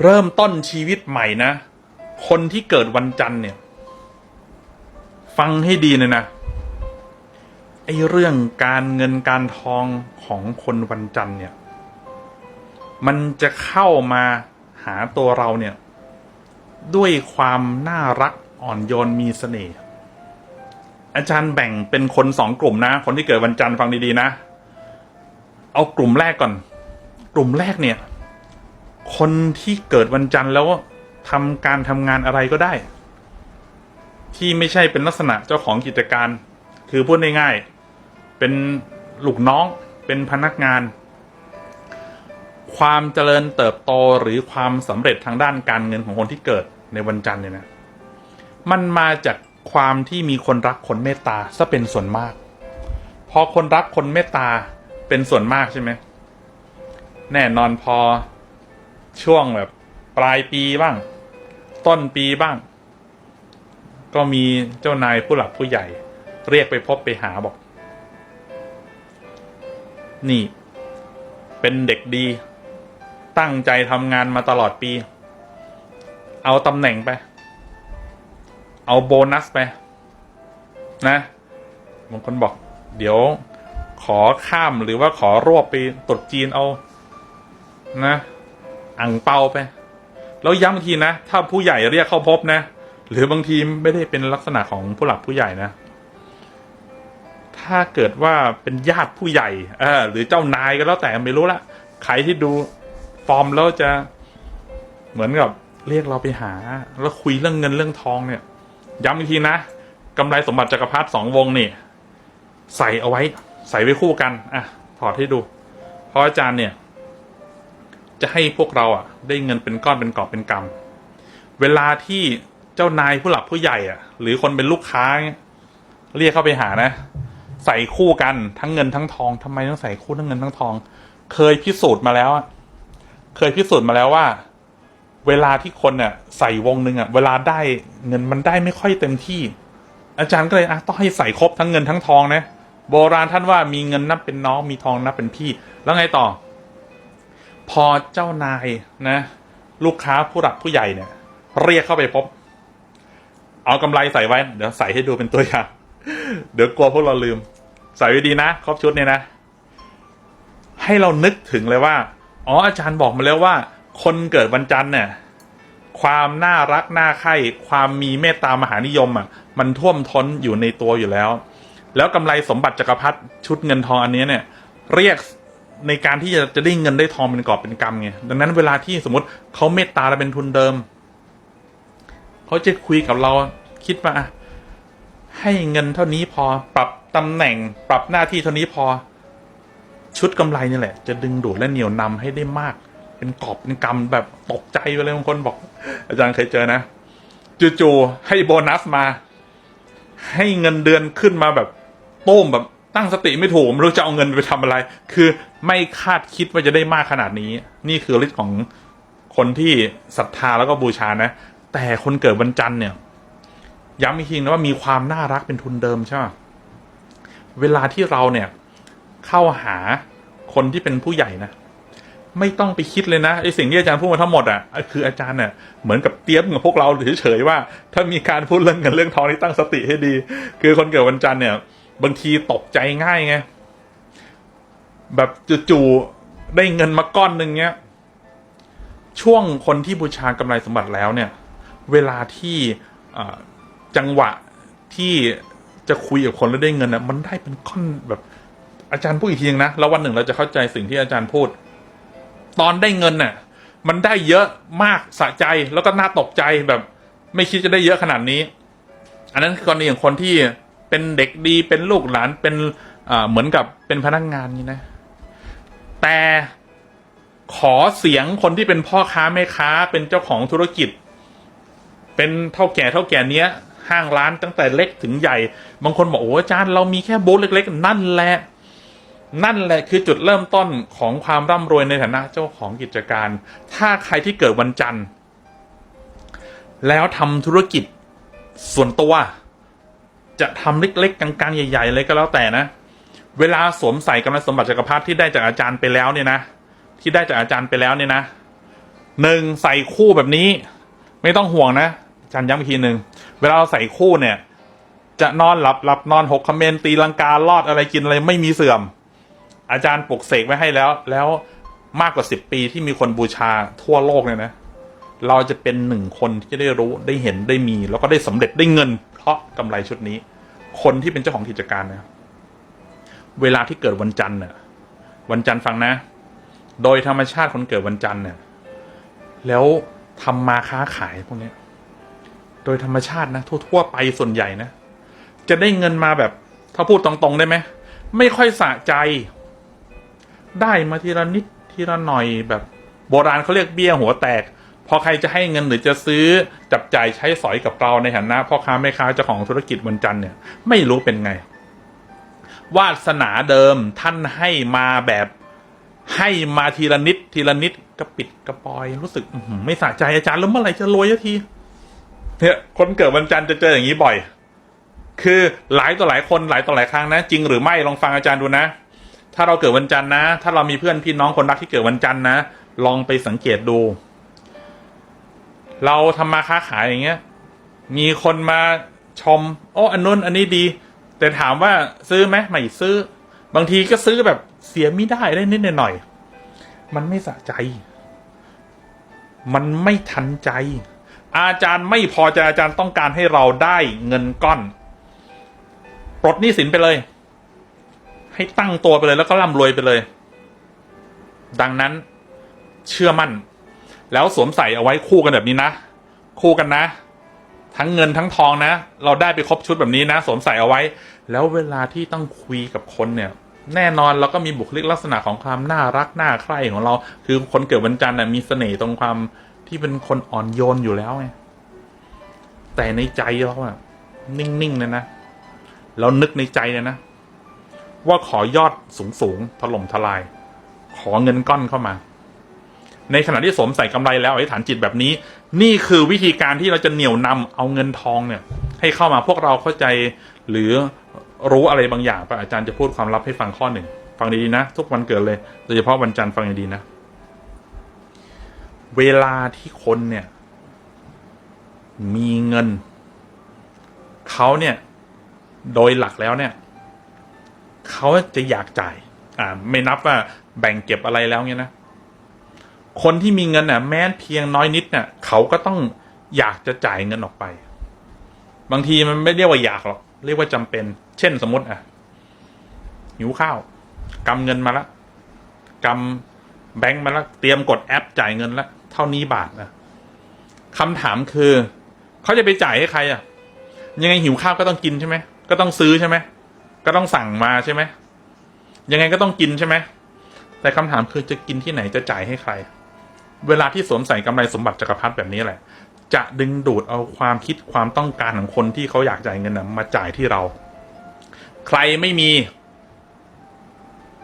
เริ่มต้นชีวิตใหม่นะ คนที่เกิดวันจันทร์เนี่ย ฟังให้ดีเลยนะไอ้เรื่องการเงินการทองของคนวันจันทร์เนี่ย มันจะเข้ามาหาตัวเราเนี่ย ด้วยความน่ารักอ่อนโยนมีเสน่ห์อาจารย์แบ่งเป็นคนสองกลุ่มนะ คนที่เกิดวันจันทร์ฟังดีๆนะ เอากลุ่มแรกก่อน กลุ่มแรกเนี่ย คนที่เกิดวันจันทร์แล้วทำการทำงานอะไรก็ได้ ที่ไม่ใช่เป็นลักษณะเจ้าของกิจการ คือพูดง่ายๆเป็นลูกน้องเป็นพนักงาน ความเจริญเติบโตหรือความสำเร็จทางด้านการเงินของคนที่เกิดในวันจันทร์เนี่ยนะมันมาจากความที่มีคนรักคนเมตตาซะเป็นส่วนมาก พอคนรักคนเมตตาเป็นส่วนมากใช่ไหมแน่นอนพอ ช่วงแบบปลายปีบ้าง ต้นปีบ้าง ก็มีเจ้านายผู้หลักผู้ใหญ่ เรียกไปพบไปหาบอก นี่ เป็นเด็กดี ตั้งใจทำงานมาตลอดปี เอาตำแหน่งไป เอาโบนัสไป นะบางคนบอก เดี๋ยวขอข้ามหรือว่าขอรวบไปตรุดจีนเอา นะ อ่างเปาไป แล้วย้ำอีกทีนะ ถ้าผู้ใหญ่เรียกเข้าพบนะ หรือบางทีไม่ได้เป็นลักษณะของผู้หลักผู้ใหญ่นะ ถ้าเกิดว่าเป็นญาติผู้ใหญ่เออหรือเจ้านายก็แล้วแต่ไม่รู้ละใครที่ดูฟอร์มแล้วจะเหมือนกับเรียกเราไปหา แล้วคุยเรื่องเงินเรื่องทองเนี่ย ย้ำอีกทีนะกำไรสมบัติจักรพรรดิสองวงนี่ ใส่เอาไว้ ใส่ไว้คู่กัน อะ ถอดให้ดู เพราะอาจารย์เนี่ย จะให้พวกเราอะ ได้เงินเป็นก้อนเป็นกอบเป็นกำเวลาที่เจ้านายผู้หลักผู้ใหญ่อะ หรือคนเป็นลูกค้าเนี่ยเรียกเข้าไปหานะ ใส่คู่กันทั้งเงินทั้งทองทำไมต้องใส่คู่ทั้งเงินทั้งทอง เคยพิสูจน์มาแล้วอะเคยพิสูจน์มาแล้วว่า เวลาที่คนเนี่ยใส่วงหนึ่งอะ เวลาได้เงินมันได้ไม่ค่อยเต็มที่ อาจารย์ก็เลยอะต้องให้ใส่ครบทั้งเงินทั้งทองนะโบราณท่านว่ามีเงินนับเป็นน้องมีทองนับเป็นพี่ แล้วไงต่อ พอเจ้านายนะ ลูกค้าผู้หลักผู้ใหญ่เนี่ย เรียกเข้าไปพบ เอากำไรใส่ไว้ เดี๋ยวใส่ให้ดูเป็นตัวอย่างเดี๋ยวกลัวพวกเราลืม ใส่ไว้ดีนะ ครบชุดเนี่ยนะ ให้เรานึกถึงเลยว่า อ๋ออาจารย์บอกมาแล้วว่า คนเกิดวันจันทร์เนี่ย ความน่ารักน่าใคร่ความมีเมตตามหานิยมอะ มันท่วมท้นอยู่ในตัวอยู่แล้ว แล้วกำไรสมบัติจักรพรรดิชุดเงินทองอันนี้เนี่ย เรียก ในการที่จะจะได้เงินได้ทองเป็นกอบเป็นกำไงดังนั้นเวลาที่สมมติเขาเมตตาเราเป็นทุนเดิมเขาจะคุยกับเราคิดว่าให้เงินเท่านี้พอปรับตำแหน่งปรับหน้าที่เท่านี้พอ ชุดกำไรนี่แหละ จะดึงดูดและเหนี่ยวนำให้ได้มาก เป็นกอบเป็นกำแบบตกใจไปเลยบางคนบอก อาจารย์เคยเจอนะจู่ๆให้โบนัสมา ให้เงินเดือนขึ้นมาแบบโต้มแบบ ตั้งสติไม่ถูกไม่รู้จะเอาเงินไปทำอะไร คือไม่คาดคิดว่าจะได้มากขนาดนี้ นี่คือฤทธิ์ของคนที่ศรัทธาแล้วก็บูชานะ แต่คนเกิดวันจันทร์เนี่ย ย้ำอีกทีนะว่ามีความน่ารักเป็นทุนเดิมใช่ไหมเวลาที่เราเนี่ย เข้าหาคนที่เป็นผู้ใหญ่นะไม่ต้องไปคิดเลยนะไอสิ่งที่อาจารย์พูดมาทั้งหมดอะคืออาจารย์เนี่ยเหมือนกับเตรียมกับพวกเราเฉยๆว่า ถ้ามีการพูดเรื่องเงินเรื่องทองที่ตั้งสติให้ดี คือคนเกิดวันจันทร์เนี่ย บางทีตกใจง่ายไง แบบจู่ๆได้เงินมาก้อนหนึ่งเนี้ย ช่วงคนที่บูชากำไรสมบัติแล้วเนี่ย เวลาที่จังหวะที่จะคุยกับคนแล้วได้เงินนะมันได้เป็นก้อนแบบ อาจารย์พูดอีกทีนึงนะแล้ววันหนึ่งเราจะเข้าใจสิ่งที่อาจารย์พูด ตอนได้เงินน่ะ มันได้เยอะมากสะใจแล้วก็น่าตกใจแบบ ไม่คิดจะได้เยอะขนาดนี้ อันนั้นคือกรณีของคนที่ เป็นเด็กดีเป็นลูกหลานเป็นเหมือนกับเป็นพนักงานนี่นะ แต่ขอเสียงคนที่เป็นพ่อค้าแม่ค้า เป็นเจ้าของธุรกิจ เป็นเท่าแก่เท่าแก่เนี้ย ห้างร้านตั้งแต่เล็กถึงใหญ่ บางคนบอกโอ้อาจารย์เรามีแค่โบูธเล็ก ๆ นั่นแหละ นั่นแหละคือจุดเริ่มต้นของความร่ำรวยในฐานะเจ้าของกิจการ ถ้าใครที่เกิดวันจันทร์ แล้วทำธุรกิจส่วนตัว จะทำเล็กๆกลางๆใหญ่ๆเลยก็แล้วแต่นะ เวลาสวมใส่กำลังสมบัติจักรพรรดิที่ได้จากอาจารย์ไปแล้วเนี่ยนะที่ได้จากอาจารย์ไปแล้วเนี่ยนะหนึ่งใส่คู่แบบนี้ ไม่ต้องห่วงนะอาจารย์ย้ำอีกทีหนึ่งเวลาเราใส่คู่เนี่ย จะนอนหลับหลับนอนหกคอมเมนตีลังกาลอดอะไรกินอะไรไม่มีเสื่อม อาจารย์ปลุกเสกไว้ให้แล้ว แล้วมากกว่าสิบปีที่มีคนบูชาทั่วโลกเนี่ยนะเราจะเป็นหนึ่งคนที่ได้รู้ได้เห็นได้มี แล้วก็ได้สำเร็จได้เงิน เพราะกำไรชุดนี้ คนที่เป็นเจ้าของกิจการนะเวลาที่เกิดวันจันทร์น่ะวันจันทร์ฟังนะ โดยธรรมชาติคนเกิดวันจันทร์เนี่ย แล้วทำมาค้าขายพวกนี้โดยธรรมชาตินะทั่วๆไปส่วนใหญ่นะ จะได้เงินมาแบบ ถ้าพูดตรงๆได้ไหมไม่ค่อยสะใจ ได้มาทีละนิดทีละหน่อยแบบ โบราณเขาเรียกเบี้ยหัวแตก พอใครจะให้เงินหรือจะซื้อจับจ่ายใช้สอยกับเราในฐานะพ่อค้าแม่ค้าเจ้าของธุรกิจวันจันทร์เนี่ยไม่รู้เป็นไง วาสนาเดิมท่านให้มาแบบให้มาทีละนิดทีละนิดกระปิดกระปอย รู้สึกไม่สะใจอาจารย์แล้วเมื่อไหร่จะรวยสักทีเนี่ยคนเกิดวันจันทร์จะเจออย่างนี้บ่อย คือหลายต่อหลายคนหลายต่อหลายครั้งนะจริงหรือไม่ลองฟังอาจารย์ดูนะ ถ้าเราเกิดวันจันทร์นะ ถ้าเรามีเพื่อนพี่น้องคนรักที่เกิดวันจันทร์นะลองไปสังเกตดู เราทำมาค้าขายอย่างเงี้ย มีคนมาชม โอ้อันนู้นอันนี้ดี แต่ถามว่าซื้อไหมไม่ซื้อ บางทีก็ซื้อแบบเสียไม่ได้ได้นิดหน่อย มันไม่สะใจ มันไม่ทันใจ อาจารย์ไม่พอใจอาจารย์ต้องการให้เราได้เงินก้อน ปลดหนี้สินไปเลย ให้ตั้งตัวไปเลยแล้วก็ร่ำรวยไปเลย ดังนั้นเชื่อมั่น แล้วสวมใส่เอาไว้คู่กันแบบนี้นะ คู่กันนะ ทั้งเงินทั้งทองนะ เราได้ไปครบชุดแบบนี้นะ สวมใส่เอาไว้ แล้วเวลาที่ต้องคุยกับคนเนี่ย แน่นอนเราก็มีบุคลิกลักษณะของความน่ารักน่าใคร่ของเรา คือคนเกิดวันจันทร์น่ะมีเสน่ห์ตรงความที่เป็นคนอ่อนโยนอยู่แล้วไงแต่ในใจเราอะนิ่งๆเลยนะเรานึกในใจเลยนะว่าขอยอดสูงๆถล่มทลาย ขอเงินก้อนเข้ามา ในขณะที่สวมใส่กำไรแล้วอธิษฐานจิตแบบนี้ นี่คือวิธีการที่เราจะเหนี่ยวนำเอาเงินทองเนี่ย ให้เข้ามาพวกเราเข้าใจ หรือรู้อะไรบางอย่างป่ะอาจารย์จะพูดความลับให้ฟังข้อหนึ่งฟังดีๆนะ ทุกวันเกิดเลยโดยเฉพาะวันจันทร์ฟังดีๆนะ เวลาที่คนเนี่ย มีเงินเขาเนี่ย โดยหลักแล้วเนี่ยเขาจะอยากจ่าย อ่า ไม่นับว่าแบ่งเก็บอะไรแล้วเนี่ยนะ คนที่มีเงินน่ะ แม้เพียงน้อยนิดเนี่ยเขาก็ต้องอยากจะจ่ายเงินออกไป บางทีมันไม่เรียกว่าอยากหรอกเรียกว่าจำเป็น เช่นสมมติอะหิวข้าวกำเงินมาละกำแบงค์มาละเตรียมกดแอปจ่ายเงินละเท่านี้บาทนะคำถามคือเขาจะไปจ่ายให้ใครอะ ยังไงหิวข้าวก็ต้องกินใช่ไหมก็ต้องซื้อใช่ไหมก็ต้องสั่งมาใช่ไหมยังไงก็ต้องกินใช่ไหมแต่คำถามคือจะกินที่ไหนจะจ่ายให้ใคร เวลาที่สวมใส่กำไรสมบัติจักรพรรดิแบบนี้แหละ จะดึงดูดเอาความคิดความต้องการของคนที่เขาอยากจ่ายเงินนะมาจ่ายที่เรา ใครไม่มี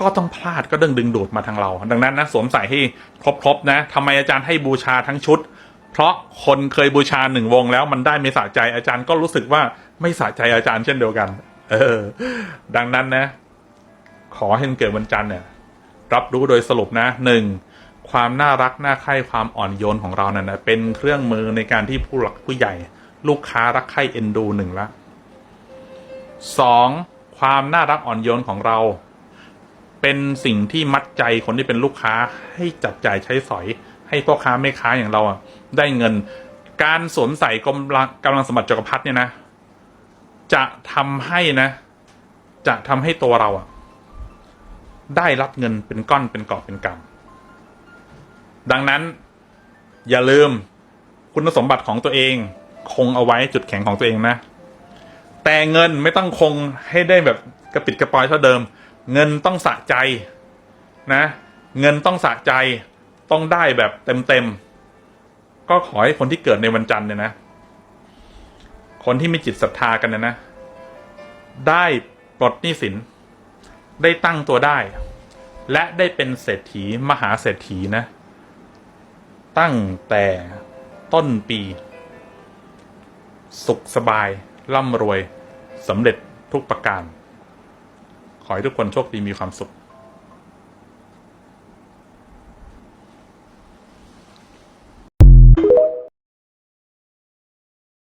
ก็ต้องพลาดก็ดึงดึงดูดมาทางเรา ดังนั้นนะสวมใส่ให้ครบๆนะทำไมอาจารย์ให้บูชาทั้งชุด เพราะคนเคยบูชาหนึ่งวงแล้วมันได้ไม่สะใจอาจารย์ก็รู้สึกว่าไม่สะใจอาจารย์เช่นเดียวกัน เออ ดังนั้นนะ ขอให้มันเกิดวันจันทร์เนี่ย รับรู้โดยสรุปนะหนึ่ง ความน่ารักน่าใคร่ความอ่อนโยนของเรานั่นนะเป็นเครื่องมือในการที่ผู้หลักผู้ใหญ่ ลูกค้ารักใคร่เอ็นดูหนึ่งละสองความน่ารักอ่อนโยนของเรา เป็นสิ่งที่มัดใจคนที่เป็นลูกค้าให้จับจ่ายใช้สอย ให้พ่อค้าแม่ค้าอย่างเราได้เงิน การสวมใส่กำลังกำลังสมบัติจักรพรรดิเนี่ยนะ จะทำให้นะ จะทำให้ตัวเราอะได้รับเงินเป็นก้อนเป็นกอบเป็นกำ ดังนั้น อย่าลืมคุณสมบัติของตัวเอง คงเอาไว้จุดแข็งของตัวเองนะ แต่เงินไม่ต้องคงให้ได้แบบกระปิดกระปอยเท่าเดิม เงินต้องสะใจนะ เงินต้องสะใจต้องได้แบบเต็มๆ ก็ขอให้คนที่เกิดในวันจันทร์เนี่ยนะ คนที่มีจิตศรัทธากันเนี่ยนะ ได้ปลดหนี้สิน ได้ตั้งตัวได้ และได้เป็นเศรษฐีมหาเศรษฐีนะ ตั้งแต่ต้นปี สุขสบาย ร่ำรวยสำเร็จทุกประการ ขอให้ทุกคนโชคดีมีความสุข